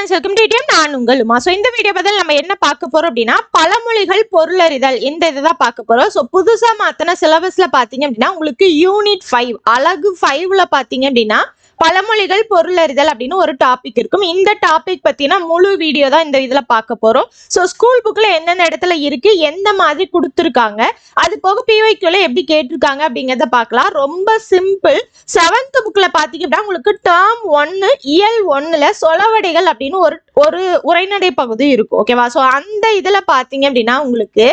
Friends welcome to DM நான் உங்கள் Uma so இந்த வீடியோ பதில் நம்ம என்ன பார்க்க போறோம் அப்படின்னா பழமொழிகள் பொருளறிதல். இந்த இதை தான் பார்க்க போறோம்? ஸோ புதுசா மாத்தின சிலபஸ்ல பாத்தீங்க அப்படின்னா உங்களுக்கு யூனிட் ஃபைவ் அழகு ஃபைவ்ல பாத்தீங்க அப்படின்னா பழமொழிகள் பொருளறிதல் அப்படின்னு ஒரு டாபிக் இருக்கும். இந்த டாபிக் பத்தினா முழு வீடியோ தான் இந்த இதுல பார்க்க போறோம். ஸோ ஸ்கூல் புக்ல எந்தெந்த இடத்துல இருக்கு எந்த மாதிரி கொடுத்துருக்காங்க அது போக பிவைக்குள்ள எப்படி கேட்டிருக்காங்க அப்படிங்கிறத பார்க்கலாம். ரொம்ப சிம்பிள் செவன்த் புக்ல பாத்தீங்க அப்படின்னா உங்களுக்கு டேர்ம் ஒன்னு இயல் ஒன்னுல சொலவடைகள் அப்படின்னு ஒரு ஒரு உரைநடை பகுதி இருக்கும். ஓகேவா ஸோ அந்த இதுல பாத்தீங்க அப்படின்னா உங்களுக்கு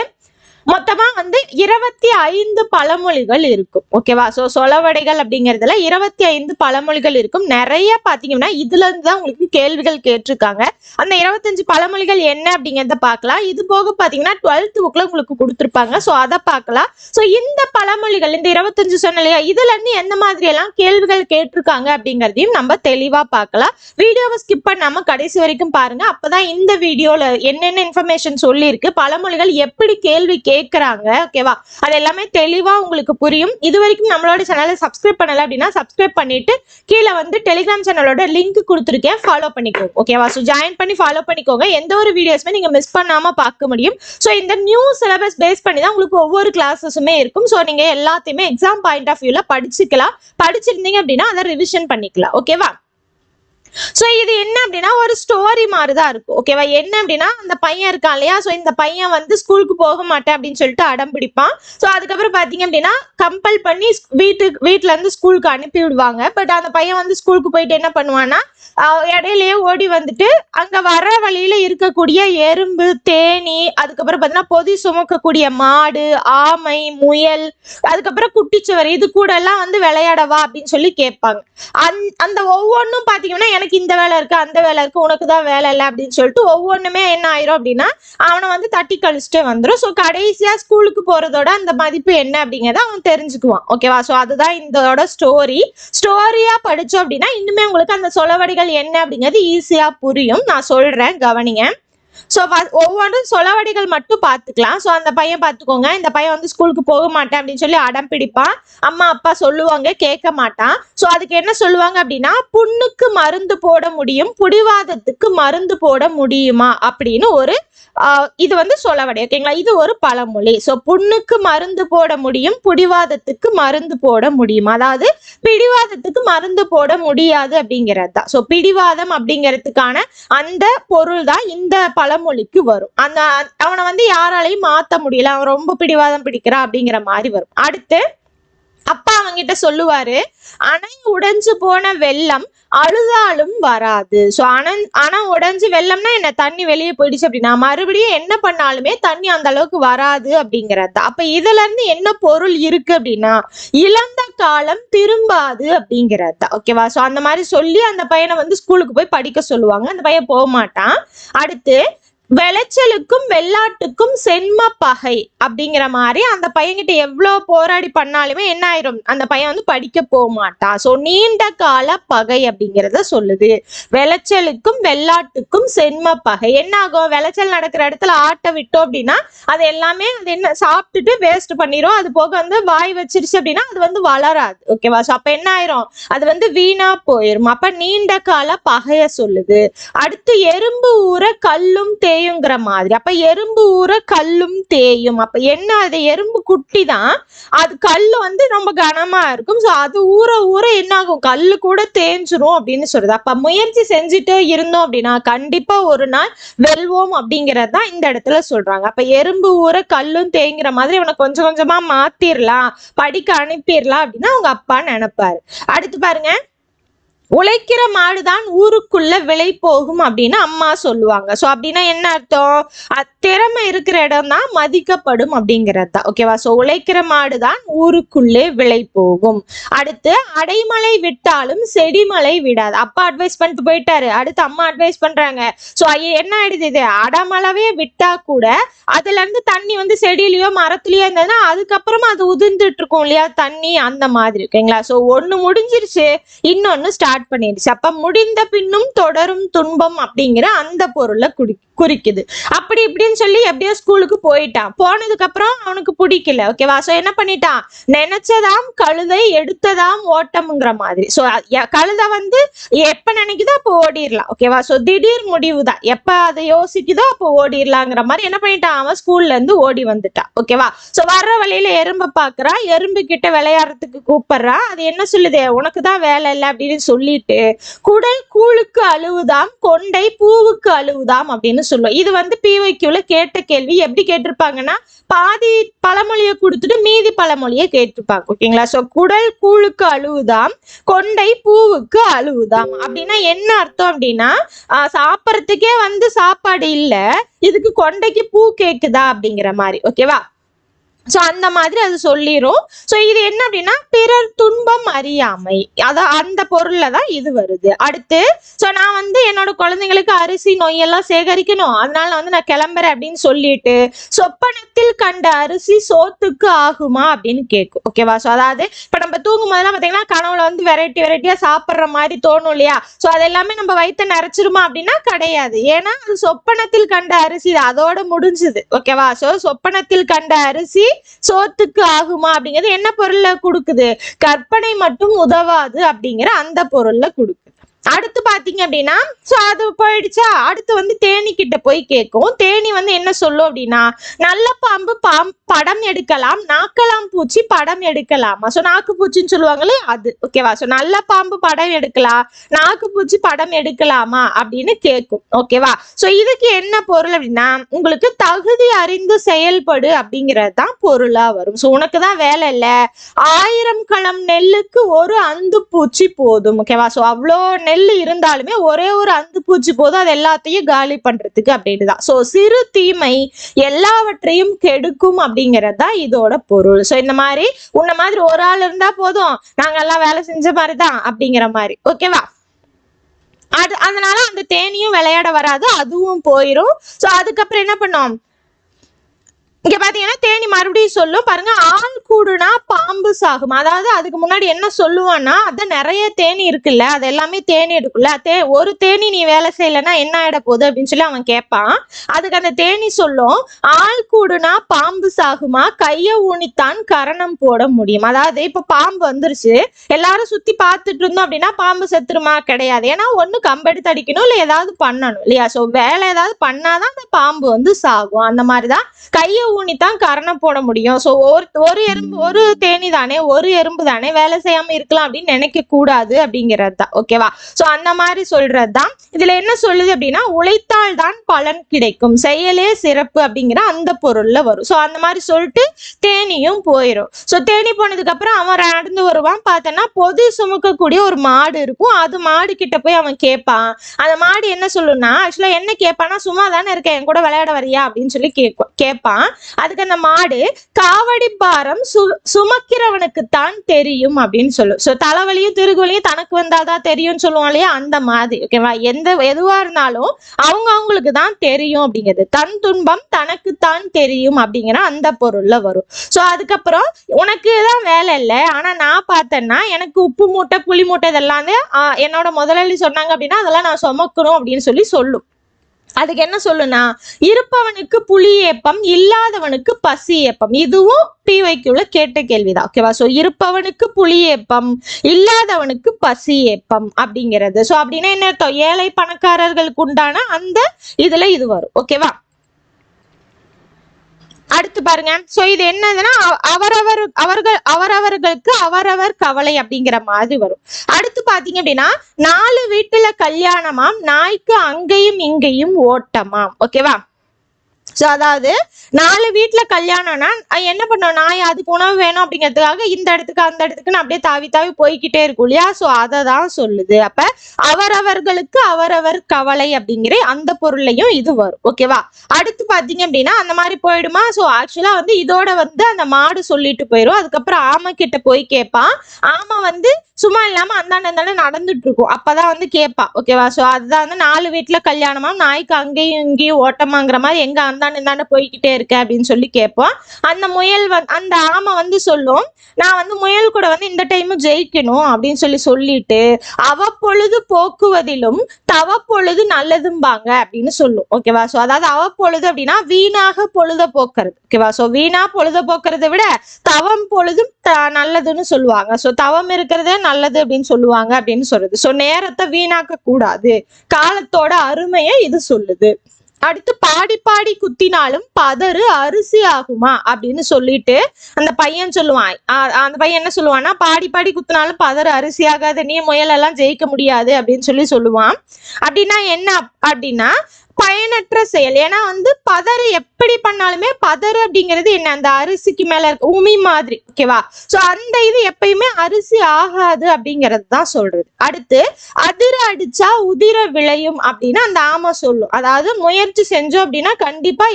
மொத்தமா வந்து இருபத்தி ஐந்து பழமொழிகள் இருக்கும். ஓகேவா ஸோ சொலவடைகள் அப்படிங்கிறதுல இருபத்தி ஐந்து பழமொழிகள் இருக்கும். நிறைய பாத்தீங்கன்னா இதுல இருந்து தான் உங்களுக்கு கேள்விகள் கேட்டிருக்காங்க. அந்த இருபத்தஞ்சு பழமொழிகள் என்ன அப்படிங்கிறத பார்க்கலாம். இது போக பாத்தீங்கன்னா டுவெல்த் புக்ல உங்களுக்கு கொடுத்துருப்பாங்க. ஸோ அதை பார்க்கலாம். ஸோ இந்த பழமொழிகள் இந்த இருபத்தஞ்சு சொன்னலையா இதுல இருந்து எந்த மாதிரி எல்லாம் கேள்விகள் கேட்டிருக்காங்க அப்படிங்கிறதையும் நம்ம தெளிவா பார்க்கலாம். வீடியோவை ஸ்கிப் பண்ணாம கடைசி வரைக்கும் பாருங்க. அப்பதான் இந்த வீடியோல என்னென்ன இன்ஃபர்மேஷன் சொல்லியிருக்கு பழமொழிகள் எப்படி கேள்வி கே கேட்குறாங்க ஓகேவா அது எல்லாமே தெளிவா உங்களுக்கு புரியும். இது வரைக்கும் நம்மளோட சேனலை சப்ஸ்கிரைப் பண்ணலை அப்படின்னா சப்ஸ்கிரைப் பண்ணிட்டு கீழே வந்து டெலிகிராம் சேனலோட லிங்க் கொடுத்துருக்கேன். ஃபாலோ பண்ணிக்கோங்க ஓகேவா ஸோ ஜாயின் பண்ணி ஃபாலோ பண்ணிக்கோங்க. எந்த ஒரு வீடியோஸுமே நீங்க மிஸ் பண்ணாம பார்க்க முடியும். ஸோ இந்த நியூ சிலபஸ் பேஸ் பண்ணி தான் உங்களுக்கு ஒவ்வொரு கிளாஸஸுமே இருக்கும். ஸோ நீங்க எல்லாத்தையுமே எக்ஸாம் பாயிண்ட் ஆஃப் வியூவில் படிச்சுக்கலாம். படிச்சிருந்தீங்க அப்படின்னா அதை ரிவிஷன் பண்ணிக்கலாம் ஓகேவா ஸோ இது என்ன அப்படின்னா ஒரு ஸ்டோரி மாதிரி தான் இருக்கும் ஓகேவா என்ன அப்படின்னா அந்த பையன் இருக்கான் இல்லையா? ஸோ இந்த பையன் வந்து ஸ்கூலுக்கு போக மாட்டேன் அப்படின்னு சொல்லிட்டு அடம் பிடிப்பான். ஸோ அதுக்கப்புறம் பார்த்தீங்க அப்படின்னா கம்பல் பண்ணி வீட்டுக்கு வீட்ல இருந்து ஸ்கூலுக்கு அனுப்பி விடுவாங்க. பட் அந்த பையன் வந்து ஸ்கூலுக்கு போயிட்டு என்ன பண்ணுவான்னா இடையிலேயே ஓடி வந்துட்டு அங்க வர வழியில இருக்கக்கூடிய எறும்பு தேனி அதுக்கப்புறம் பார்த்தீங்கன்னா பொதி சுமக்கக்கூடிய மாடு ஆமை முயல் அதுக்கப்புறம் குட்டிச்சுவர் இது கூட எல்லாம் வந்து விளையாடவா அப்படின்னு சொல்லி கேட்பாங்க. அந் அந்த ஒவ்வொன்றும் பார்த்தீங்கன்னா எனக்கு இந்த வேலை இருக்கு அந்த வேலை இருக்கு உனக்கு தான் வேலை இல்லை அப்படின்னு சொல்லிட்டு ஒவ்வொன்றுமே என்ன ஆயிரும் அப்படின்னா அவனை வந்து தட்டி கழிச்சுட்டே வந்துடும் ஸோ கடைசியாக ஸ்கூலுக்கு போகிறதோட அந்த மதிப்பு என்ன அப்படிங்கிறத அவன் தெரிஞ்சுக்குவான். ஓகேவா ஸோ அதுதான் இதோட ஸ்டோரி ஸ்டோரியாக படித்தோம் அப்படின்னா இன்னுமே உங்களுக்கு அந்த சொலவடிகள் என்ன அப்படிங்கிறது ஈஸியாக புரியும். நான் சொல்கிறேன் கவனிங்க. ஸோ ஒவ்வொன்றும் சொலவடிகள் மட்டும் பார்த்துக்கலாம். ஸோ அந்த பையன் பார்த்துக்கோங்க. இந்த பையன் வந்து ஸ்கூலுக்கு போக மாட்டேன் அப்படின்னு சொல்லி அடம் பிடிப்பான். அம்மா அப்பா சொல்லுவாங்க கேட்க மாட்டான். ஸோ அதுக்கு என்ன சொல்லுவாங்க அப்படின்னா புண்ணுக்கு மருந்து போட முடியும் புடிவாதத்துக்கு மருந்து போட முடியுமா? அப்படின்னு ஒரு இது வந்து சொலவடை. ஓகேங்களா இது ஒரு பழமொழி. ஸோ புண்ணுக்கு மருந்து போட முடியும் பிடிவாதத்துக்கு மருந்து போட முடியும்? அதாவது பிடிவாதத்துக்கு மருந்து போட முடியாது அப்படிங்கிறது தான். ஸோ பிடிவாதம் அப்படிங்கிறதுக்கான அந்த பொருள் தான் இந்த பழமொழிக்கு வரும். அந்த அவனை வந்து யாராலையும் மாத்த முடியல. அவன் ரொம்ப பிடிவாதம் பிடிக்கிறான் அப்படிங்கிற மாதிரி வரும். அடுத்து அப்பா அவங்கிட்ட சொல்லுவாரு அணை உடைஞ்சு போன வெள்ளம் அழுதாலும் வராது. ஸோ அணை அணை உடைஞ்சு வெள்ளம்னா என்ன? தண்ணி வெளியே போயிடுச்சு அப்படின்னா மறுபடியும் என்ன பண்ணாலுமே தண்ணி அந்த அளவுக்கு வராது அப்படிங்கிறது அப்ப இதுல இருந்து என்ன பொருள் இருக்கு அப்படின்னா இழந்த காலம் திரும்பாது அப்படிங்கிறது ஓகேவா ஸோ அந்த மாதிரி சொல்லி அந்த பையனை வந்து ஸ்கூலுக்கு போய் படிக்க சொல்லுவாங்க. அந்த பையன் போக மாட்டான். அடுத்து விளைச்சலுக்கும் வெள்ளாட்டுக்கும் சென்ம பகை அப்படிங்கிற மாதிரி அந்த பையன்கிட்ட எவ்வளோ போராடி பண்ணாலுமே என்ன ஆயிரும்? அந்த பையன் வந்து படிக்க போக மாட்டான் ஸோ நீண்ட கால பகை அப்படிங்கிறத சொல்லுது. விளைச்சலுக்கும் வெள்ளாட்டுக்கும் சென்ம பகை. என்ன ஆகும்? விளைச்சல் நடக்கிற இடத்துல ஆட்டை விட்டோம் அப்படின்னா அது எல்லாமே அது என்ன சாப்பிட்டுட்டு வேஸ்ட் பண்ணிரும். அது போக வந்து வாய் வச்சிருச்சு அப்படின்னா அது வந்து வளராது. ஓகேவா ஸோ அப்போ என்ன ஆயிரும்? அது வந்து வீணா போயிரும். அப்ப நீண்ட கால பகைய சொல்லுது. அடுத்து எறும்பு ஊற கல்லும் தே தேயுங்கிற மாதிரி. அப்ப எறும்பு ஊற கல்லும் தேயும். அப்ப என்ன? அது எறும்பு குட்டி தான் அது கல் வந்து ரொம்ப கனமா இருக்கும். ஸோ அது ஊற ஊற என்ன ஆகும் கல்லு கூட தேஞ்சிரும் அப்படின்னு சொல்றது. அப்ப முயற்சி செஞ்சுட்டு இருந்தோம் அப்படின்னா கண்டிப்பா ஒரு நாள் வெல்வோம் அப்படிங்கிறது தான் இந்த இடத்துல சொல்றாங்க. அப்ப எறும்பு ஊற கல்லும் தேங்கிற மாதிரி அவனை கொஞ்சம் கொஞ்சமா மாத்திரலாம். படிக்க அனுப்பிடலாம் அப்படின்னு அவங்க அப்பா நினைப்பாரு. அடுத்து பாருங்க. உழைக்கிற மாடுதான் ஊருக்குள்ள விலை போகும் அப்படின்னு அம்மா சொல்லுவாங்க. ஸோ அப்படின்னா என்ன அர்த்தம்? திறமை இருக்கிற இடம் தான் மதிக்கப்படும் அப்படிங்கிறது தான். ஓகேவா ஸோ உழைக்கிற மாடுதான் ஊருக்குள்ளே விலை போகும். அடுத்து அடைமலை விட்டாலும் செடிமலை விடாது. அப்பா அட்வைஸ் பண்ணிட்டு போயிட்டாரு. அடுத்து அம்மா அட்வைஸ் பண்றாங்க. ஸோ என்ன ஆயிடுது இது? அடமளவே விட்டா கூட அதுல இருந்து தண்ணி வந்து செடியிலயோ மரத்துலயோ இருந்ததுன்னா அதுக்கப்புறமா அது உதிர்ந்துட்டு இருக்கும் இல்லையா? தண்ணி அந்த மாதிரி. ஓகேங்களா ஸோ ஒண்ணு முடிஞ்சிருச்சு. இன்னொன்னு ஸ்டார்ட் ஸ்டார்ட் பண்ணிடுச்சு அப்ப முடிந்த பின்னும் தொடரும் துன்பம் அப்படிங்கிற அந்த பொருளை குடி குறிக்குது. அப்படி இப்படின்னு சொல்லி எப்படியோ ஸ்கூலுக்கு போயிட்டான். போனதுக்கு அப்புறம் அவனுக்கு பிடிக்கல. ஓகேவா சோ என்ன பண்ணிட்டான்? நினைச்சதாம் கழுதை எடுத்ததாம் ஓட்டம்ங்கிற மாதிரி. சோ கழுதை வந்து எப்ப நினைக்குதோ அப்போ ஓடிடலாம் ஓகேவா சோ திடீர் முடிவு தான் எப்ப அதை யோசிக்குதோ அப்போ ஓடிடலாங்கிற மாதிரி என்ன பண்ணிட்டான்? அவன் ஸ்கூல்ல இருந்து ஓடி வந்துட்டான். ஓகேவா சோ வர்ற வழியில எறும்பை பாக்குறான். எறும்பு கிட்ட விளையாடுறதுக்கு கூப்பிடுறான். அது என்ன சொல்லுது? உனக்கு தான் வேலை இல்லை அப்படின்னு சொல்லிட்டு குடல் கூழுக்கு அழுவுதாம் கொண்டை பூவுக்கு அழுவுதாம் அப்படின்னு சொல்லுவோம் இது வந்து பிவைக்யூல கேட்ட கேள்வி. எப்படி கேட்டிருப்பாங்கன்னா பாதி பழமொழியை கொடுத்துட்டு மீதி பழமொழியை கேட்டிருப்பாங்க. ஓகேங்களா? சோ குடல் கூழுக்கு அழுவுதாம் கொண்டை பூவுக்கு அழுவுதாம். அப்படின்னா என்ன அர்த்தம் அப்படின்னா ஆஹ் வந்து சாப்பாடு இல்ல இதுக்கு கொண்டைக்கு பூ கேக்குதா அப்படிங்கிற மாதிரி. ஓகேவா? ஸோ அந்த மாதிரி அது சொல்லிடும் ஸோ இது என்ன அப்படின்னா பிறர் துன்பம் அறியாமை. அதான் அந்த பொருளில் தான் இது வருது. அடுத்து ஸோ நான் வந்து என்னோட குழந்தைங்களுக்கு அரிசி நொய்யெல்லாம் சேகரிக்கணும். அதனால வந்து நான் கிளம்புறேன் அப்படின்னு சொல்லிட்டு சொப்பனத்தில் கண்ட அரிசி சோத்துக்கு ஆகுமா அப்படின்னு கேட்கும் ஓகேவா ஸோ அதாவது இப்போ நம்ம தூங்கும் போதெல்லாம் பார்த்தீங்கன்னா கனவுல வந்து வெரைட்டி வெரைட்டியாக சாப்பிட்ற மாதிரி தோணும் இல்லையா? ஸோ அது எல்லாமே நம்ம வயிற்ற நிறைச்சிருமா அப்படின்னா கிடையாது. ஏன்னா அது சொப்பனத்தில் கண்ட அரிசி தான். அதோட முடிஞ்சுது. ஓகேவா ஸோ சொப்பனத்தில் கண்ட அரிசி சோத்துக்கு ஆகுமா அப்படிங்கிறது என்ன பொருள்ல கொடுக்குது? கற்பனை மட்டும் உதவாது அப்படிங்கிற அந்த பொருள்ல கொடுக்குது. அடுத்து பாத்தீங்க அப்படின்னா சோ அது போயிடுச்சா? அடுத்து வந்து தேனி கிட்ட போய் கேட்கும். தேனி வந்து என்ன சொல்லும் அப்படின்னா நல்ல பாம்பு பாம் படம் எடுக்கலாம் நாக்கலாம் பூச்சி படம் எடுக்கலாமா. சோ நாக்கு பூச்சின்னு சொல்லுவாங்களே அது ஓகேவா சோ நல்ல பாம்பு படம் எடுக்கலாம் நாக்கு பூச்சி படம் எடுக்கலாமா அப்படின்னு கேட்கும் ஓகேவா சோ இதுக்கு என்ன பொருள் அப்படின்னா உங்களுக்கு தகுதி அறிந்து செயல்படு அப்படிங்கிறது தான் பொருளா வரும். சோ உனக்கு தான் வேலை இல்ல. ஆயிரம் களம் நெல்லுக்கு ஒரு அந்து பூச்சி போதும். ஓகேவா சோ அவ்வளோ நெல் இருந்தாலுமே ஒரே ஒரு அந்து பூச்சி போதும். அது எல்லாத்தையும் காலி பண்றதுக்கு அப்படின்னு தான். சோ சிறு தீமை எல்லாவற்றையும் கெடுக்கும் அப்படிங்கிறது தான் இதோட பொருள். சோ இந்த மாதிரி உன்ன மாதிரி ஒரு ஆள் இருந்தா போதும். நாங்க எல்லாம் வேலை செஞ்ச மாதிரி தான் அப்படிங்கிற மாதிரி. ஓகேவா அது அதனால அந்த தேனியும் விளையாட வராது அதுவும் போயிரும். சோ அதுக்கப்புறம் என்ன பண்ணோம்? இங்க பாத்தீங்கன்னா தேனி மறுபடியும் சொல்லும். பாருங்க ஆள் கூடுனா பாம்பு சாகும். அதாவது அதுக்கு முன்னாடி என்ன சொல்லுவான்னா அதான் நிறைய தேனி இருக்குல்ல அது எல்லாமே தேனி எடுக்கும்ல. தே ஒரு தேனி நீ வேலை செய்யலைன்னா என்ன ஆயிட போகுது? அப்படின்னு சொல்லி அவன் கேட்பான் அதுக்கு அந்த தேனி சொல்லும் ஆள் கூடுனா பாம்பு சாகுமா? கைய ஊனித்தான் கரணம் போட முடியும். அதாவது இப்ப பாம்பு வந்துருச்சு. எல்லாரும் சுத்தி பார்த்துட்டு இருந்தோம் அப்படின்னா பாம்பு செத்துருமா? கிடையாது. ஏன்னா ஒண்ணு கம்பெடுத்து அடிக்கணும் இல்ல ஏதாவது பண்ணணும் இல்லையா? சோ வேலை ஏதாவது பண்ணாதான் அந்த பாம்பு வந்து சாகும். அந்த மாதிரிதான் கைய ஊனி தான் கரணம் போட முடியும். ஸோ ஒரு ஒரு எறும்பு ஒரு தேனி தானே ஒரு எறும்பு தானே வேலை செய்யாம இருக்கலாம் அப்படின்னு நினைக்க கூடாது அப்படிங்கிறது தான் ஓகேவா ஸோ அந்த மாதிரி சொல்றது தான் இதுல என்ன சொல்லுது அப்படின்னா உழைத்தால் தான் பலன் கிடைக்கும். செயலே சிறப்பு அப்படிங்கிற அந்த பொருள்ல வரும். ஸோ அந்த மாதிரி சொல்லிட்டு தேனியும் போயிடும் ஸோ தேனி போனதுக்கு அப்புறம் அவன் நடந்து வருவான். பார்த்தோன்னா பொது சுமக்கக்கூடிய ஒரு மாடு இருக்கும். அது மாடு கிட்ட போய் அவன் கேட்பான். அந்த மாடு என்ன சொல்லுன்னா ஆக்சுவலா என்ன கேட்பான்னா சும்மா தானே இருக்க என் கூட விளையாட வரியா அப்படின்னு சொல்லி கேட்கும் கேட்பான். அதுக்கு அந்த மாடு காவடி பாரம் சு சுமக்கிறவனுக்கு தான் தெரியும் அப்படின்னு சொல்லும் ஸோ தலைவலியும் திருகுவலியும் தனக்கு வந்தாதான் தெரியும்னு சொல்லுவோம் இல்லையா? அந்த மாதிரி ஓகேவா எந்த எதுவா இருந்தாலும் அவங்க அவங்களுக்கு தான் தெரியும் அப்படிங்கிறது. தன் துன்பம் தனக்குத்தான் தெரியும் அப்படிங்கிற அந்த பொருள்ல வரும். ஸோ அதுக்கப்புறம் உனக்கு தான் வேலை இல்லை. ஆனா நான் பார்த்தேன்னா எனக்கு உப்பு மூட்டை புளி மூட்டை இதெல்லாம் வந்து, ஆஹ், என்னோட முதலாளி சொன்னாங்க அப்படின்னா அதெல்லாம் நான் சுமக்கணும் அப்படின்னு சொல்லி சொல்லும். அதுக்கு என்ன சொல்லுனா இருப்பவனுக்கு புலி ஏப்பம் இல்லாதவனுக்கு பசி ஏப்பம். இதுவும் பிவைக்குள்ள கேட்ட கேள்விதான். ஓகேவா ஸோ இருப்பவனுக்கு புலி ஏப்பம் இல்லாதவனுக்கு பசி ஏப்பம் அப்படிங்கிறது. ஸோ அப்படின்னா என்ன அர்த்தம்? ஏழை பணக்காரர்களுக்கு உண்டான அந்த இதுல இது வரும். ஓகேவா அடுத்து பாருங்க. சோ இது என்னதுன்னா அவரவர் அவர்கள் அவரவர்களுக்கு அவரவர் கவலை அப்படிங்கிற மாதிரி வரும். அடுத்து பாத்தீங்க அப்படின்னா நாலு வீட்டுல கல்யாணமாம் நாய்க்கு அங்கேயும் இங்கேயும் ஓட்டமாம். ஓகேவா சோ அதாவது நாலு வீட்டுல கல்யாணம்னா என்ன பண்ணும்? நாய் அதுக்கு உணவு வேணும் அப்படிங்கிறதுக்காக இந்த இடத்துக்கு அந்த இடத்துக்குன்னு அப்படியே தாவி தாவி போய்க்கிட்டே இருக்கும் இல்லையா? சோ அதை தான் சொல்லுது. அப்ப அவரவர்களுக்கு அவரவர் கவலை அப்படிங்கிற அந்த பொருளையும் இது வரும். ஓகேவா அடுத்து பாத்தீங்க அப்படின்னா அந்த மாதிரி போயிடுமா? சோ ஆக்சுவலா வந்து இதோட வந்து அந்த மாடு சொல்லிட்டு போயிடும் அதுக்கப்புறம் ஆமை கிட்ட போய் கேட்பான். ஆமை வந்து சும்மா இல்லாம அந்தாண்ட அந்தாண்ட நடந்துட்டு இருக்கும். அப்பதான் வந்து கேட்பா ஓகேவா சோ அதுதான் வந்து நாலு வீட்டுல கல்யாணமா? நாய்க்கு அங்கேயும் இங்கேயும் ஓட்டமாங்கிற மாதிரி எங்க அந்தாண்ட இந்தாண்ட போய்கிட்டே இருக்க அப்படின்னு சொல்லி கேட்போம். அந்த முயல் வந் அந்த ஆமை வந்து சொல்லும் நான் வந்து முயல் கூட வந்து இந்த டைம் ஜெயிக்கணும் அப்படின்னு சொல்லி சொல்லிட்டு அவப்பொழுது போக்குவதிலும் தவப்பொழுது நல்லதும்பாங்க அப்படின்னு சொல்லும். ஓகேவா சோ அதாவது அவப்பொழுது அப்படின்னா வீணாக பொழுத போக்குறது. ஓகேவா சோ வீணா பொழுத போக்குறதை விட தவம் பொழுதும் த- நல்லதுன்னு சொல்லுவாங்க. சோ தவம் இருக்கிறதே நல்லது அப்படின்னு சொல்லுவாங்க அப்படின்னு சொல்றது. சோ நேரத்தை வீணாக்க கூடாது காலத்தோட அருமையை இது சொல்லுது. அடுத்து பாடி பாடி குத்தினாலும் பதறு அரிசி ஆகுமா அப்படின்னு சொல்லிட்டு அந்த பையன் சொல்லுவான். அந்த பையன் என்ன சொல்லுவான்னா பாடி பாடி குத்தினாலும் பதறு அரிசி ஆகாது நீ முயலெல்லாம் ஜெயிக்க முடியாது அப்படின்னு சொல்லி சொல்லுவான். அப்படின்னா என்ன அப்படின்னா பயனற்ற செயல். ஏன்னா வந்து பதறு எப்படி பண்ணாலுமே பதறு அப்படிங்கிறது என்ன? அந்த அரிசிக்கு மேல இருக்க உமி மாதிரி ஓகேவா சோ அந்த இது எப்பயுமே அரிசி ஆகாது அப்படிங்கிறது தான் சொல்றது. அடுத்து அதிர அடிச்சா உதிர விளையும் அப்படின்னு அந்த ஆமை சொல்லும். அதாவது முயற்சி செஞ்சோம் அப்படின்னா கண்டிப்பா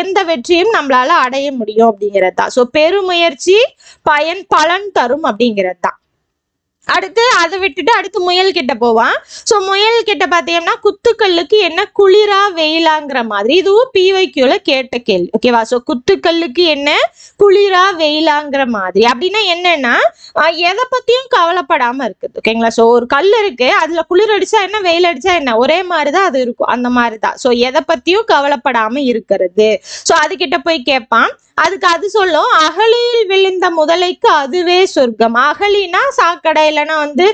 எந்த வெற்றியும் நம்மளால அடைய முடியும் அப்படிங்கிறது தான் ஸோ பெருமுயற்சி பயன் பலன் தரும் அப்படிங்கிறது தான் அடுத்து அதை விட்டுட்டு அடுத்து முயல் கிட்ட போவான். ஸோ முயல் கிட்ட பார்த்தீங்கன்னா குத்துக்கல்லுக்கு என்ன குளிரா வெயிலாங்கிற மாதிரி இதுவும் பிவைக்கியூல கேட்ட கேள்வி. ஓகேவா ஸோ குத்துக்கல்லுக்கு என்ன குளிரா வெயிலாங்கிற மாதிரி. அப்படின்னா என்னன்னா எதை பத்தியும் கவலைப்படாம இருக்குது. ஓகேங்களா ஸோ ஒரு கல் இருக்கு அதுல குளிர் அடிச்சா என்ன வெயில் அடிச்சா என்ன? ஒரே மாதிரி தான் அது இருக்கும். அந்த மாதிரி தான் ஸோ எதை பத்தியும் கவலைப்படாம இருக்கிறது. ஸோ அதுகிட்ட போய் கேட்பான் அதுக்கு அது சொல்லும் அகழியில் விழுந்த முதலைக்கு அதுவே சொர்க்கம். அகலினா சாக்கடை இல்லைன்னா வந்து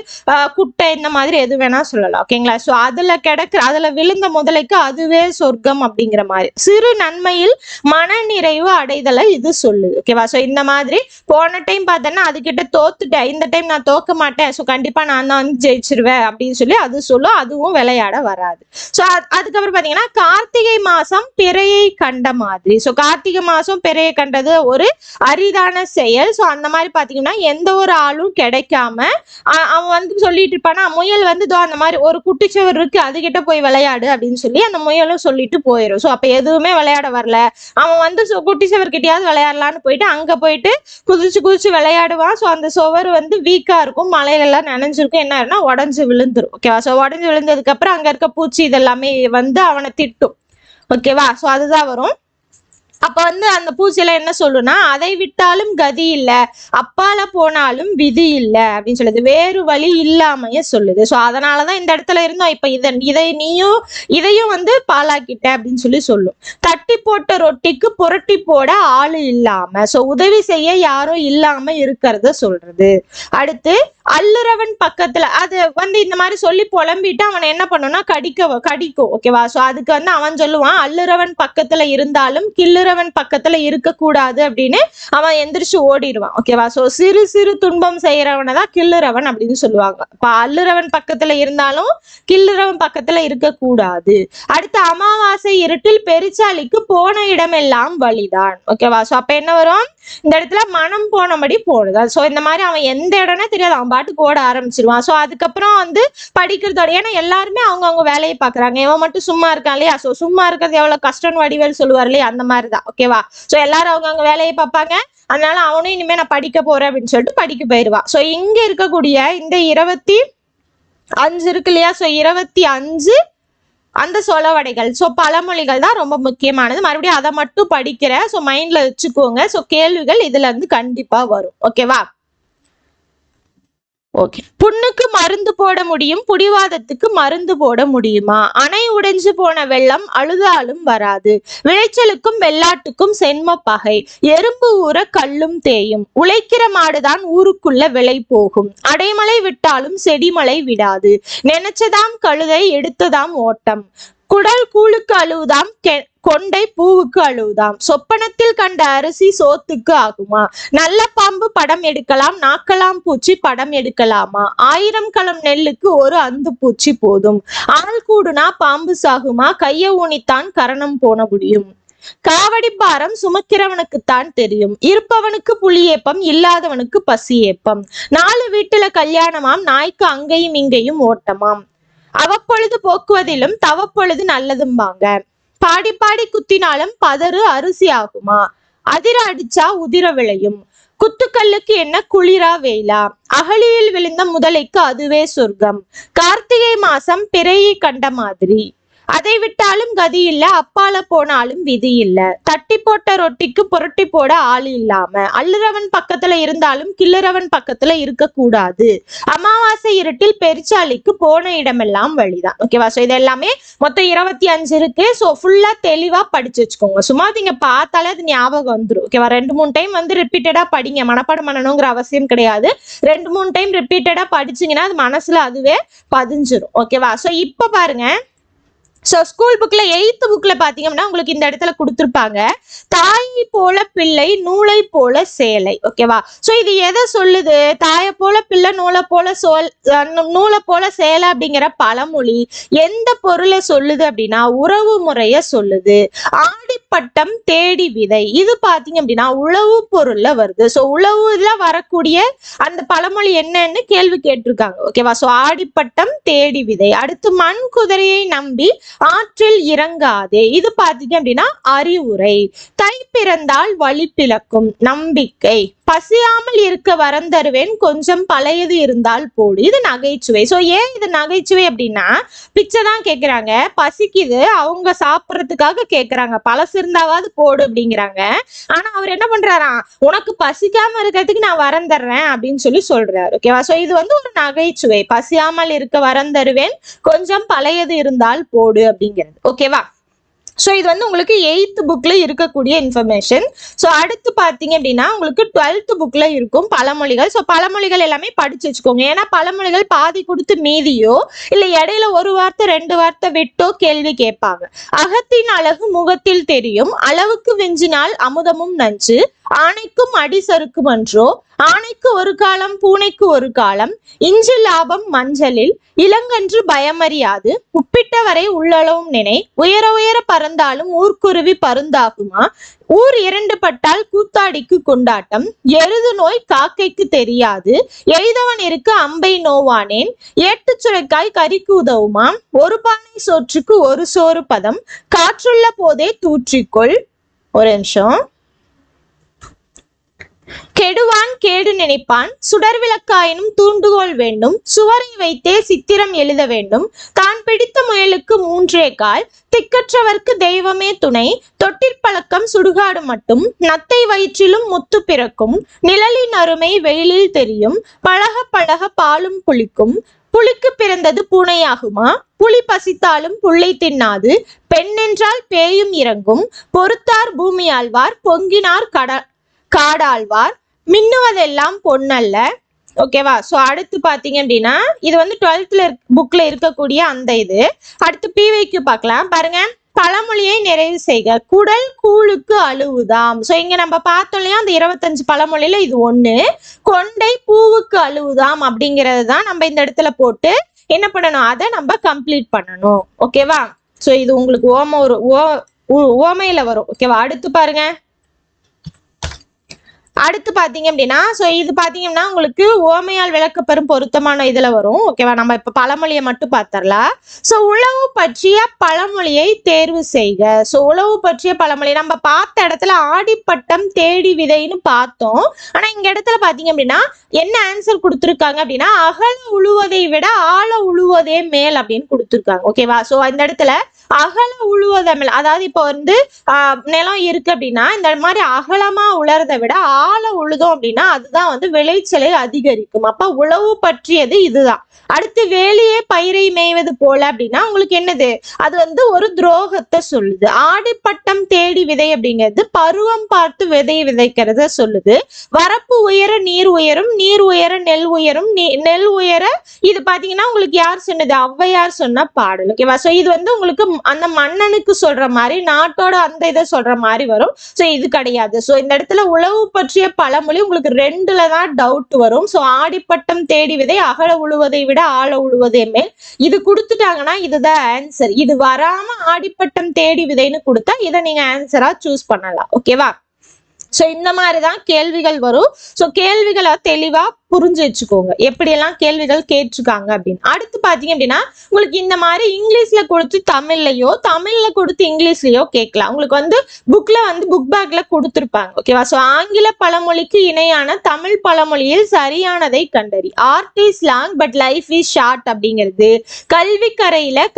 குட்டை இந்த மாதிரி எது வேணா சொல்லலாம் ஓகேங்களா ஸோ அதுல கிடக்குற அதுல விழுந்த முதலைக்கு அதுவே சொர்க்கம் அப்படிங்கிற மாதிரி. சிறு நன்மையில் மன நிறைவு அடைதலை இது சொல்லுது ஓகேவா ஸோ இந்த மாதிரி போன டைம் பார்த்தோன்னா அதுக்கிட்ட தோத்துட்டேன். இந்த டைம் நான் தோக்க மாட்டேன். ஸோ கண்டிப்பா நான் தான் வந்து ஜெயிச்சிருவேன் அப்படின்னு சொல்லி அது சொல்லும் அதுவும் விளையாட வராது. ஸோ அதுக்கப்புறம் பார்த்தீங்கன்னா கார்த்திகை மாசம் பிறையை கண்ட மாதிரி. ஸோ கார்த்திகை மாசம் பிறையை கண்டது ஒரு அரிதான செயல். ஸோ அந்த மாதிரி பார்த்தீங்கன்னா எந்த ஒரு ஆளும் கிடைக்காம அவன் வந்து சொல்லிட்டு இருப்பானா முயல் வந்து இதோ அந்த மாதிரி ஒரு குட்டிச்சுவர் இருக்கு அதுகிட்ட போய் விளையாடு அப்படின்னு சொல்லி அந்த முயலும் சொல்லிட்டு போயிடும் ஸோ அப்போ எதுவுமே விளையாட வரல. அவன் வந்து சு- விளையாடலான்னு போயிட்டு அங்கே போயிட்டு குதிச்சு குதிச்சு விளையாடுவான். ஸோ அந்த சுவர் வந்து வீக்கா இருக்கும் மலையில நினைஞ்சிருக்கும். நனைஞ்சிருக்கும் என்ன ஆயிரும்னா உடஞ்சு விழுந்துரும். ஓகேவா ஸோ உடஞ்சு விழுந்ததுக்கப்புறம் அங்கே இருக்க பூச்சி இதெல்லாமே வந்து அவனை திட்டும். ஓகேவா ஸோ அதுதான் வரும். அப்ப வந்து அந்த பூச்சியில என்ன சொல்லுனா அதை விட்டாலும் கதி இல்லை அப்பால போனாலும் விதி இல்லை அப்படின்னு சொல்லுது. வேறு வழி இல்லாமையே சொல்லுது. ஸோ அதனாலதான் இந்த இடத்துல இருந்தோம். இப்ப இதை இதை நீயும் இதையும் வந்து பாலாக்கிட்ட அப்படின்னு சொல்லி சொல்லும். தட்டி போட்ட ரொட்டிக்கு புரட்டி போட ஆளு இல்லாம ஸோ உதவி செய்ய யாரும் இல்லாம இருக்கிறத சொல்றது. அடுத்து அல்லுறவன் பக்கத்துல அது வந்து இந்த மாதிரி சொல்லி புலம்பிட்டு அவனை என்ன பண்ணும்னா கடிக்க கடிக்கும் ஓகேவா சோ அதுக்கு வந்து அவன் சொல்லுவான் அல்லுறவன் பக்கத்துல இருந்தாலும் கில்லுறவன் பக்கத்துல இருக்க கூடாது அப்படின்னு அவன் எந்திரிச்சு ஓடிடுவான் ஓகேவா சோ சிறு சிறு துன்பம் செய்யறவனை தான் கில்லுறவன் அப்படின்னு சொல்லுவாங்க. இப்ப அல்லுறவன் பக்கத்துல இருந்தாலும் கில்லுறவன் பக்கத்துல இருக்க கூடாது அடுத்து அமாவாசை இருட்டில் பெருச்சாலிக்கு போன இடமெல்லாம் வழிதான் ஓகேவா சோ அப்ப என்ன வரும்? இந்த இடத்துல மனம் போனபடி போடுது? சோ இந்த மாதிரி அவன் எந்த இடம்னே தெரியாது. அவன் பாட்டுக்கு ஓட ஆரம்பிச்சிருவான். சோ அதுக்கப்புறம் வந்து படிக்கிறதோட ஏன்னா எல்லாருமே அவங்கவங்க வேலையை பாக்குறாங்க இவன் மட்டும் சும்மா இருக்கான் இல்லையா? சோ சும்மா இருக்கிறது எவ்வளவு கஷ்டம்னு வடிவேல் சொல்லுவார் இல்லையா? அந்த மாதிரி தான் ஓகேவா சோ எல்லாரும் அவங்கவங்க வேலையை பார்ப்பாங்க. அதனால அவனும் இனிமே நான் படிக்க போறேன் அப்படின்னு சொல்லிட்டு படிக்க போயிடுவான் சோ இங்க இருக்கக்கூடிய இந்த இருபத்தி அஞ்சு இருக்கு இல்லையா? ஸோ இருபத்தி அஞ்சு அந்த சொலவடைகள் ஸோ பழமொழிகள் தான் ரொம்ப முக்கியமானது. மறுபடியும் அதை மட்டும் படிக்கிறேன் ஸோ மைண்டில் வச்சுக்கோங்க. ஸோ கேள்விகள் இதுல இருந்து கண்டிப்பா வரும். ஓகேவா ஓகே புண்ணுக்கு மருந்து போட முடியும் புடிவாதத்துக்கு மருந்து போட முடியுமா? அணை உடைஞ்சு போன வெள்ளம் அழுதாலும் வராது. விளைச்சலுக்கும் வெள்ளாட்டுக்கும் சென்ம பகை. எறும்பு ஊற கல்லும் தேயும். உழைக்கிற மாடுதான் ஊருக்குள்ள விலை போகும். அடைமலை விட்டாலும் செடிமலை விடாது. நினைச்சதாம் கழுதை எடுத்ததாம் ஓட்டம். குடல் கூழுக்கு அழுவுதாம் கெ- கொண்டை பூவுக்கு அழுவுதாம். சொப்பனத்தில் கண்ட அரிசி சோத்துக்கு ஆகுமா? நல்ல பாம்பு படம் எடுக்கலாம் நாக்கலாம் பூச்சி படம் எடுக்கலாமா? ஆயிரம் களம் நெல்லுக்கு ஒரு அந்து பூச்சி போதும். ஆள் கூடுனா பாம்பு சாகுமா? கைய ஊனித்தான் கரணம் போன முடியும். காவடி பாரம் சுமக்கிறவனுக்குத்தான் தெரியும். இருப்பவனுக்கு புளியேப்பம் இல்லாதவனுக்கு பசி ஏப்பம் நாலு வீட்டுல கல்யாணமாம் நாய்க்கு அங்கேயும் இங்கேயும் ஓட்டமாம். அவப்பொழுது போக்குவதிலும் தவப்பொழுது நல்லதும்பாங்க. பாடி பாடி குத்தினாலும் பதறு அரிசி ஆகுமா அதிர அடிச்சா உதிர விளையும். குத்துக்கல்லுக்கு என்ன குளிரா வெயிலா அகழியில் விழுந்த முதலைக்கு அதுவே சொர்க்கம். கார்த்திகை மாசம் பிறையை கண்ட மாதிரி. அதை விட்டாலும் கதி இல்ல அப்பால போனாலும் விதி இல்ல தட்டி போட்ட ரொட்டிக்கு புரட்டி போட ஆள் இல்லாம அள்ளுறவன் பக்கத்துல இருந்தாலும் கிள்ளுறவன் பக்கத்துல இருக்க கூடாது அமாவாசை இருட்டில் பெருச்சாலிக்கு போன இடமெல்லாம் வழிதான். ஓகேவா சோ இது எல்லாமே மொத்தம் இருபத்தி அஞ்சு இருக்கு. சோ ஃபுல்லா தெளிவா படிச்சு வச்சுக்கோங்க. சும்மா நீங்க பார்த்தாலே அது ஞாபகம் வந்துடும் ஓகேவா ரெண்டு மூணு டைம் வந்து ரிப்பீட்டடா படிங்க. மனப்பாடம் பண்ணணுங்கிற அவசியம் கிடையாது. ரெண்டு மூணு டைம் ரிப்பீட்டடா படிச்சீங்கன்னா அது மனசுல அதுவே பதிஞ்சிரும். ஓகேவா சோ இப்ப பாருங்க. ஸோ ஸ்கூல் புக்கில் எயித்து புக்கில் பார்த்தீங்கன்னா உங்களுக்கு இந்த இடத்துல கொடுத்துருப்பாங்க. தாயை போல பிள்ளை நூலை போல சேலை. ஓகேவா ஸோ இது எதை சொல்லுது? தாயை போல பிள்ளை நூலை போல சோல் அஹ் நூலை போல சேலை அப்படிங்கிற பழமொழி எந்த பொருளை சொல்லுது அப்படின்னா உறவு முறையை சொல்லுது. ஆடிப்பட்டம் தேடி விதை. இது பார்த்தீங்க அப்படின்னா உழவு பொருள்ல வருது. ஸோ உழவுல வரக்கூடிய அந்த பழமொழி என்னன்னு கேள்வி கேட்டிருக்காங்க. ஓகேவா ஸோ ஆடிப்பட்டம் தேடி விதை. அடுத்து மண் குதிரையை நம்பி ஆற்றில் இறங்காதே. இது பார்த்தீங்க அப்படின்னா அறிவுரை. தை பிறந்தால் வழி பிளக்கும் நம்பிக்கை. பசியாமல் இருக்க வரம் தருவேன் கொஞ்சம் பழையது இருந்தால் போடு. இது நகைச்சுவை. ஸோ ஏன் இது நகைச்சுவை அப்படின்னா பிச்சை தான் கேட்குறாங்க பசிக்குது. அவங்க சாப்பிட்றதுக்காக கேட்குறாங்க பழசு இருந்தாவது போடு அப்படிங்கிறாங்க. ஆனா அவர் என்ன பண்ணுறாராம் உனக்கு பசிக்காமல் இருக்கிறதுக்கு நான் வரம் தர்றேன் அப்படின்னு சொல்லி சொல்றாரு. ஓகேவா ஸோ இது வந்து ஒரு நகைச்சுவை. பசியாமல் இருக்க வரம் தருவேன் கொஞ்சம் பழையது இருந்தால் போடு அப்படிங்கிறது. ஓகேவா ஸோ இது வந்து உங்களுக்கு எயித்து புக்கில் இருக்கக்கூடிய இன்ஃபர்மேஷன் ஸோ அடுத்து பார்த்தீங்க அப்படின்னா உங்களுக்கு டுவெல்த் புக்கில் இருக்கும் பழமொழிகள். ஸோ பழமொழிகள் எல்லாமே படிச்சு வச்சுக்கோங்க. ஏன்னா பழமொழிகள் பாதி கொடுத்து மீதியோ இல்லை இடையில ஒரு வார்த்தை ரெண்டு வார்த்தை விட்டோ கேள்வி கேட்பாங்க. அகத்தின் அழகு முகத்தில் தெரியும். அளவுக்கு விஞ்சினால் அமுதமும் நஞ்சு. ஆணைக்கும் அடி சறுக்கும் அன்றோ ஆணைக்கு ஒரு காலம் பூனைக்கு ஒரு காலம் இஞ்சி லாபம் மஞ்சளில் இளங்கன்று பயமறியாது உப்பிட்ட வரை உள்ளளவும் நினை உயர உயர பறந்தாலும் ஊர்க்குருவி பருந்தாகுமா ஊர் இரண்டு பட்டால் கூத்தாடிக்கு கொண்டாட்டம் எருது நோய் காக்கைக்கு தெரியாது எய்தவன் இருக்க அம்பை நோவானேன் ஏட்டுச் சுரைக்காய் கறிக்கு உதவுமாம் ஒரு பானை சோற்றுக்கு ஒரு சோறு பதம் காற்றுள்ள போதே தூற்றிக்கொள். ஒரு நிமிஷம். கெடுவான் கேடு நினைப்பான். சுடர் விளக்காயினும் தூண்டுகோல் வேண்டும். சுவரை வைத்தே சித்திரம் எழுத வேண்டும். தான் பிடித்த முயலுக்கு மூன்றே கால். திக்கற்றவர்க்கு தெய்வமே துணை. தொட்டிற்பழக்கம் சுடுகாடு மட்டும். நத்தை வயிற்றிலும் முத்து பிறக்கும். நிழலின் அருமை வெயிலில் தெரியும். பழக பழக பாலும் புளிக்கும். புலிக்கு பிறந்தது பூனையாகுமா? புலி பசித்தாலும் புள்ளை தின்னாது. பெண்ணென்றால் பேயும் இறங்கும். பொறுத்தார் பூமியாழ்வார். பொங்கினார் கட காடாழ்வார். மின்னுவதெல்லாம் பொன்னல்ல. ஓகேவா ஸோ அடுத்து பார்த்தீங்க அப்படின்னா இது வந்து டுவெல்த்ல புக்ல இருக்கக்கூடிய அந்த இது. அடுத்து பிவைக்கு பார்க்கலாம். பாருங்க. பழமொழியை நிறைவு செய்க. குடல் கூழுக்கு அழுவுதாம். ஸோ இங்க நம்ம பார்த்தோம் இல்லையா அந்த இருபத்தஞ்சு பழமொழியில இது ஒண்ணு. கொண்டை பூவுக்கு அழுவுதாம் அப்படிங்கிறது தான் நம்ம இந்த இடத்துல போட்டு என்ன பண்ணணும்? அதை நம்ம கம்ப்ளீட் பண்ணணும். ஓகேவா ஸோ இது உங்களுக்கு ஓம ஒரு ஓ ஓமையில் ஓமையில வரும். ஓகேவா அடுத்து பாருங்க. அடுத்து பார்த்தீங்க அப்படின்னா ஸோ இது பார்த்தீங்கன்னா உங்களுக்கு ஓமையால் விளக்கப்பெறும் பொருத்தமான இதில் வரும். ஓகேவா நம்ம இப்போ பழமொழியை மட்டும் பார்த்தரலாம் ஸோ உழவு பற்றிய பழமொழியை தேர்வு செய்க. ஸோ உழவு பற்றிய பழமொழி. நம்ம பார்த்த இடத்துல ஆடிப்பட்டம் தேடி விதைன்னு பார்த்தோம். ஆனால் இங்கே இடத்துல பார்த்தீங்க அப்படின்னா என்ன ஆன்சர் கொடுத்துருக்காங்க அப்படின்னா அகல உழுவதை விட ஆழ உழுவதே மேல் அப்படின்னு கொடுத்துருக்காங்க. ஓகேவா ஸோ இந்த இடத்துல அகல உழுவதை மேல் அதாவது இப்போ வந்து ஆஹ், நிலம் இருக்கு அப்படின்னா இந்த மாதிரி அகலமாக உழறதை விட ஆ ஆழ உழுதோம் அப்படின்னா அதுதான் வந்து விளைச்சலை அதிகரிக்கும். அப்ப உழவு பற்றியது இதுதான். அடுத்து வேலையே பயிரை மேய்வது போல அப்படின்னா உங்களுக்கு என்னது? அது வந்து ஒரு துரோகத்தை சொல்லுது. ஆடிப்பட்டம் தேடி விதை அப்படிங்கிறது பருவம் பார்த்து விதை விதைக்கிறத சொல்லுது. வரப்பு உயர நீர் உயரும் நீர் உயர நெல் உயரும் நெல் உயர இது பாத்தீங்கன்னா உங்களுக்கு யார் சொன்னது? ஔவையார் சொன்ன பாடல். ஓகேவா சோ இது வந்து உங்களுக்கு அந்த மன்னனுக்கு சொல்ற மாதிரி நாட்டோட அந்த இதை சொல்ற மாதிரி வரும். சோ இது கிடையாது. சோ இந்த இடத்துல உழவு பற்றி பற்றிய பழமொழி உங்களுக்கு ரெண்டுல தான் டவுட் வரும். ஸோ ஆடிப்பட்டம் தேடி விதை அகல உழுவதை விட ஆழ உழுவதே மேல். இது கொடுத்துட்டாங்கன்னா இதுதான் ஆன்சர் இது வராம ஆடிப்பட்டம் தேடி விதைன்னு கொடுத்தா இதை நீங்க ஆன்சரா சூஸ் பண்ணலாம். ஓகேவா ஸோ இந்த மாதிரி தான் கேள்விகள் வரும். ஸோ கேள்விகளை தெளிவாக புரிஞ்சு வச்சுக்கோங்க. எப்படியெல்லாம் கேள்விகள் கேட்டிருக்காங்க அப்படின்னு. அடுத்து பார்த்தீங்க அப்படின்னா உங்களுக்கு இந்த மாதிரி இங்கிலீஷ்ல கொடுத்து தமிழ்லையோ தமிழ்ல கொடுத்து இங்கிலீஷ்லையோ கேட்கலாம். உங்களுக்கு வந்து புக்கில் வந்து புக் பேக்ல கொடுத்துருப்பாங்க. ஓகேவா ஸோ ஆங்கில பழமொழிக்கு இணையான தமிழ் பழமொழியில் சரியானதை கண்டறி. Art is long but life is short அப்படிங்கிறது. கல்வி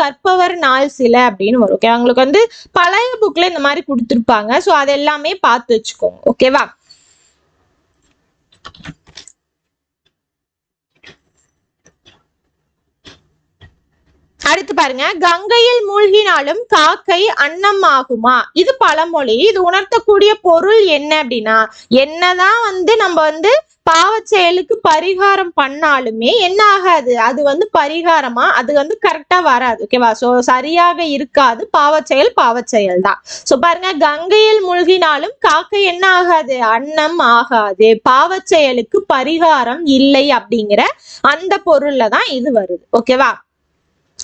கற்பவர் நாள் சில அப்படின்னு வரும். ஓகே உங்களுக்கு வந்து பழைய புக்கில் இந்த மாதிரி கொடுத்துருப்பாங்க. ஸோ அதெல்லாமே பார்த்து வச்சுக்கோங்க. ஓகேவா அடுத்து பாருங்க கங்கையில் மூழ்கினாலும் காக்கை அன்னம் ஆகுமா இது பழமொழி. இது உணர்த்தக்கூடிய பொருள் என்ன அப்படின்னா என்னதான் வந்து நம்ம வந்து பாவ செயலுக்கு பரிகாரம் பண்ணாலுமே என்ன ஆகாது? அது வந்து பரிகாரமா? அது வந்து கரெக்டா வராது ஓகேவா சோ சரியாக இருக்காது. பாவ செயல் பாவ செயல் தான் சோ பாருங்க கங்கையில் மூழ்கினாலும் காக்கை என்ன ஆகாது? அன்னம் ஆகாது. பாவ செயலுக்கு பரிகாரம் இல்லை அப்படிங்கிற அந்த பொருள்ல தான் இது வருது ஓகேவா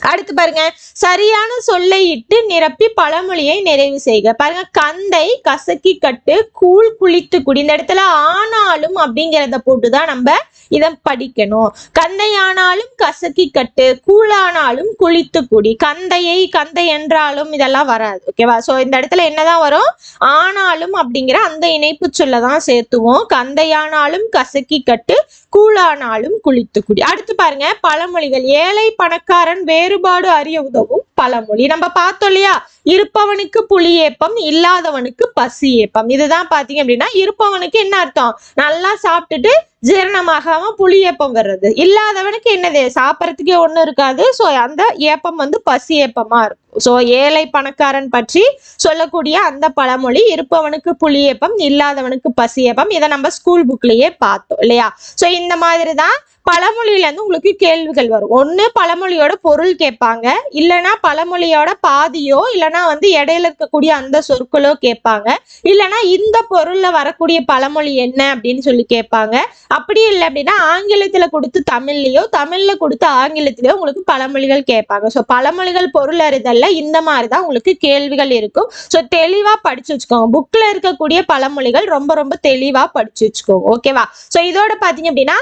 அடுத்து பாருங்க. சரியான சொல்லை இட்டு நிரப்பி பழமொழியை நிறைவு செய்க. பாருங்க கந்தை கசக்கி கட்டு கூழ் குளித்து குடி. இந்த இடத்துல ஆனாலும் அப்படிங்கிறத போட்டுதான் நம்ம இதை படிக்கணும். கந்தையானாலும் கசக்கி கட்டு கூழானாலும் குளித்து குடி. கந்தையை கந்தை என்றாலும் இதெல்லாம் வராது. ஓகேவா சோ இந்த இடத்துல என்னதான் வரும்? ஆனாலும் அப்படிங்கிற அந்த இணைப்பு சொல்ல தான் சேர்த்துவோம். கந்தையானாலும் கசக்கி கட்டு கூழானாலும் குளித்து குடி. அடுத்து பாருங்க பழமொழிகள். ஏழை பணக்காரன் வேறுபாடு அறிய உதவும் பழமொழி. நம்ம பார்த்தோம் இல்லையா? இருப்பவனுக்கு புலி ஏப்பம் இல்லாதவனுக்கு பசி ஏப்பம் இதுதான் பாத்தீங்க அப்படின்னா இருப்பவனுக்கு என்ன அர்த்தம்? நல்லா சாப்பிட்டுட்டு ஜீரணமாகாம புளி ஏப்பம் வர்றது. இல்லாதவனுக்கு என்னது? சாப்பிட்றதுக்கே ஒண்ணும் இருக்காது. சோ அந்த ஏப்பம் வந்து பசி ஏப்பமா இருக்கும். சோ ஏழை பணக்காரன் பற்றி சொல்லக்கூடிய அந்த பழமொழி இருப்பவனுக்கு புளி ஏப்பம் இல்லாதவனுக்கு பசி ஏப்பம் இதை நம்ம ஸ்கூல் புக்லயே பார்த்தோம் இல்லையா? சோ இந்த மாதிரி தான் பழமொழியிலேருந்து உங்களுக்கு கேள்விகள் வரும். ஒன்று பழமொழியோட பொருள் கேட்பாங்க. இல்லைன்னா பழமொழியோட பாதியோ இல்லைன்னா வந்து இடையில இருக்கக்கூடிய அந்த சொற்களோ கேட்பாங்க. இல்லைன்னா இந்த பொருளில் வரக்கூடிய பழமொழி என்ன அப்படின்னு சொல்லி கேட்பாங்க. அப்படி இல்லை அப்படின்னா ஆங்கிலத்தில் கொடுத்து தமிழ்லையோ தமிழில் கொடுத்து ஆங்கிலத்திலயோ உங்களுக்கு பழமொழிகள் கேட்பாங்க. ஸோ பழமொழிகள் பொருள் அறிதல்ல இந்த மாதிரி தான் உங்களுக்கு கேள்விகள் இருக்கும். ஸோ தெளிவாக படிச்சு வச்சுக்கோங்க. புக்கில் இருக்கக்கூடிய பழமொழிகள் ரொம்ப ரொம்ப தெளிவாக படிச்சு வச்சுக்கோங்க. ஓகேவா ஸோ இதோட பார்த்தீங்க அப்படின்னா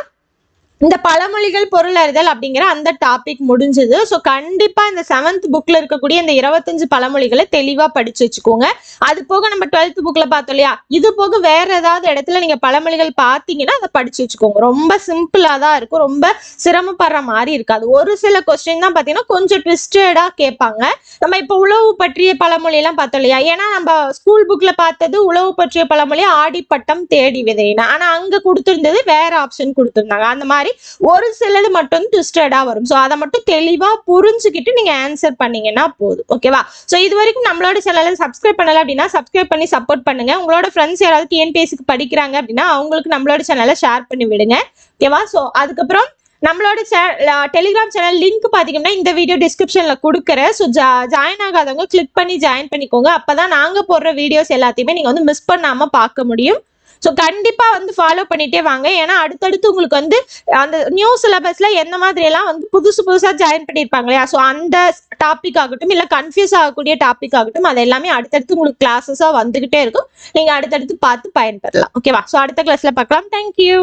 இந்த பழமொழிகள் பொருள் அறிதல் அப்படிங்கிற அந்த டாபிக் முடிஞ்சது. ஸோ கண்டிப்பா இந்த செவன்த் புக்ல இருக்கக்கூடிய இந்த இருபத்தஞ்சு பழமொழிகளை தெளிவா படிச்சு வச்சுக்கோங்க. அது போக நம்ம டுவெல்த் புக்ல பார்த்தோம் இல்லையா? இது போக வேற ஏதாவது இடத்துல நீங்க பழமொழிகள் பார்த்தீங்கன்னா அதை படிச்சு வச்சுக்கோங்க. ரொம்ப சிம்பிளா தான் இருக்கும். ரொம்ப சிரமப்படுற மாதிரி இருக்காது. ஒரு சில கொஸ்டின் தான் பார்த்தீங்கன்னா கொஞ்சம் ட்விஸ்டடா கேட்பாங்க. நம்ம இப்போ உழவு பற்றிய பழமொழி எல்லாம் பார்த்தோம் இல்லையா? ஏன்னா நம்ம ஸ்கூல் புக்ல பார்த்தது உழவு பற்றிய பழமொழி ஆடிப்பட்டம் தேடி விதைனா ஆனா அங்க கொடுத்துருந்தது வேற ஆப்ஷன் கொடுத்துருந்தாங்க. அந்த மாதிரி ஒரு சிலது மட்டும் ட்விஸ்டடா வரும். ஸோ அதை மட்டும் தெளிவா புரிஞ்சுக்கிட்டு நீங்க ஆன்சர் பண்ணீங்கன்னா போதும். ஓகேவா ஸோ இது வரைக்கும் நம்மளோட சேனலை சப்ஸ்கிரைப் பண்ணல அப்படின்னா சப்ஸ்கிரைப் பண்ணி சப்போர்ட் பண்ணுங்க. உங்களோட ஃப்ரெண்ட்ஸ் யாராவது டிஎன்பிஎஸ்சிக்கு படிக்கிறாங்க அப்படின்னா அவங்களுக்கு நம்மளோட சேனலை ஷேர் பண்ணி விடுங்க. ஓகேவா ஸோ அதுக்கப்புறம் நம்மளோட டெலிகிராம் சேனல் லிங்க் பார்த்தீங்கன்னா இந்த வீடியோ டிஸ்கிரிப்ஷன்ல கொடுக்குறேன். ஸோ ஜா ஜாயின் ஆகாதவங்க கிளிக் பண்ணி ஜாயின் பண்ணிக்கோங்க. அப்பதான் நாங்க போடுற வீடியோஸ் எல்லாத்தையுமே நீங்க வந்து மிஸ் பண்ணாம பார்க்க முடியும். ஸோ கண்டிப்பா வந்து ஃபாலோ பண்ணிட்டே வாங்க. ஏன்னா அடுத்தடுத்து உங்களுக்கு வந்து அந்த நியூ சிலபஸ்ல எந்த மாதிரியெல்லாம் வந்து புதுசு புதுசா ஜாயின் பண்ணியிருப்பாங்க இல்லையா? ஸோ அந்த டாபிக் ஆகட்டும் இல்ல கன்ஃபியூஸ் ஆகக்கூடிய டாபிக் ஆகட்டும் அது எல்லாமே அடுத்தடுத்து உங்களுக்கு கிளாஸஸாக வந்துகிட்டே இருக்கும். நீங்க அடுத்தடுத்து பார்த்து பயன்பெறலாம். ஓகேவா ஸோ அடுத்த கிளாஸ்ல பார்க்கலாம். தேங்க்யூ